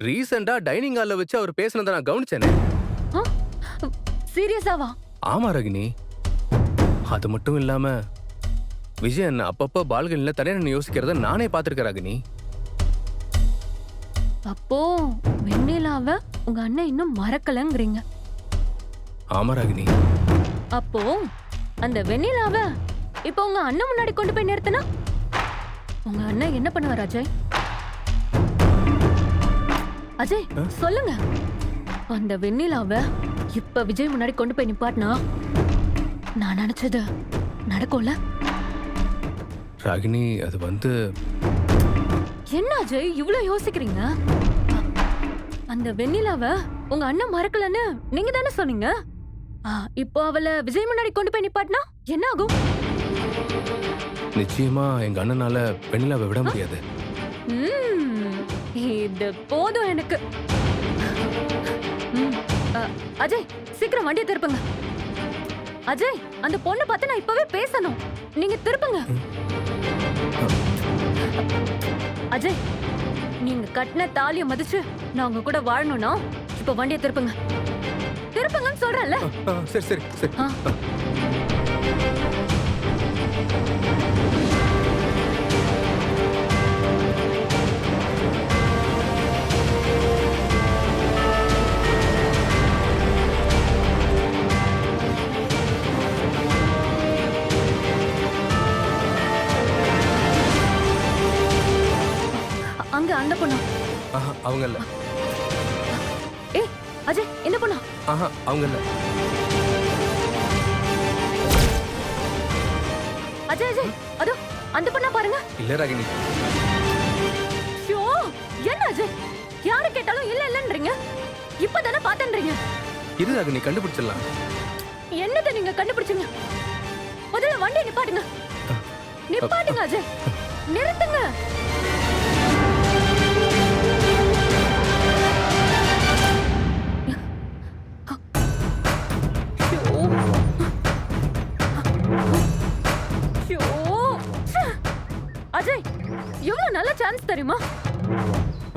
ரீசெண்டா டைனிங் ஹால்ல வச்சு அவர் பேசினதை நான் கவனிச்சேனே. சீரியஸாவா ஆமா ரகினி அது மட்டும் இல்லாம விஜய் என்ன அப்பப்ப பால்கனில தனியா நின்னு யோசிக்கிறத நானே பார்த்திருக்கேன் ராகினி அப்போ வெண்ணிலாவ உங்க அண்ணன் இன்னும் மறக்கலங்கிறீங்க. ஆமா ராகினி அப்போ அந்த வெண்ணிலாவ இப்போ உங்க அண்ணன் முன்னாடி கொண்டு போய் நிறுத்தினா? உங்க அண்ணன் என்ன பண்ணுவார் அஜய்? அஜய்? சொல்லுங்க. அந்த வெண்ணிலாவ இப்ப விஜய் முன்னாடி கொண்டு போய் நிப்பாட்டினா? நான் நினைச்சது நடக்கும்ல? ராகினி அது வந்து என்ன அஜய் இவ்ளோ யோசிக்கிறீங்க? அந்த வெண்ணிலாவ உங்க அண்ணன் மறக்கலன்னு நீங்க தானே சொன்னீங்க? இப்போ அவளை விஜய் முன்னாடி கொண்டு போய் நிப்பாட்டினா என்ன ஆகும் நிச்சயமா எங்க அண்ணனால வெண்ணிலாவை விட முடியாது. ம்ம். இது போதும் எனக்கு. அஜய் சீக்கிரம் வண்டியை திருப்புங்க. அஜய் அந்த பொண்ணை பார்த்து நான் இப்பவே பேசணும். நீங்க திருப்புங்க. அஜய் நீங்க கட்டின தாலிய மதிச்சு நான் உங்க கூட வாழணும்னா இப்ப வண்டியை திருப்புங்க. திருப்புங்கன்னு சொல்றேன்ல. சரி சரி சரி. அங்க அந்த பொண்ணா? அவங்க இல்ல ஏய் அஜய் என்ன பொண்ணா? ஆஹா அவங்க இல்ல அஜய் அஜய் அதோ அந்த பொண்ணா பாருங்க. இல்ல ராகினி. ஷோ என்ன அஜய்? யாரு கேட்டாலும் இல்ல இல்லன்றீங்க? இப்பதானே பார்த்தேன்றீங்க? இரு ராகினி கண்டுபிடிச்சிடலாம். என்னத நீங்க கண்டுபிடிச்சீங்க? முதல்ல வண்டியை நிப்பாட்டுங்க. நிப்பாட்டுங்க அஜய். நிறுத்துங்க. நல்ல சான்ஸ் தெரியுமா?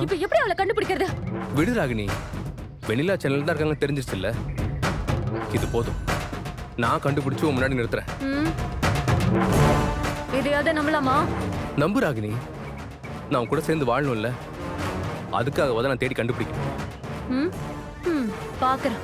இப்ப எப்படி அவளை கண்டுபிடிக்கிறது? விடு ராகினி. வெண்ணிலா சேனல் தான் இருக்காங்க தெரிஞ்சிருச்சு இல்ல இது போதும். நான் கண்டுபிடிச்சு உன் முன்னாடி நிறுத்துறேன். இதையாவது நம்பலாமா? நம்பு ராகினி. நான் கூட சேர்ந்து வாழணும்ல. அதுக்காக நான் தேடி கண்டுபிடிக்கிறேன். பாக்குறேன்.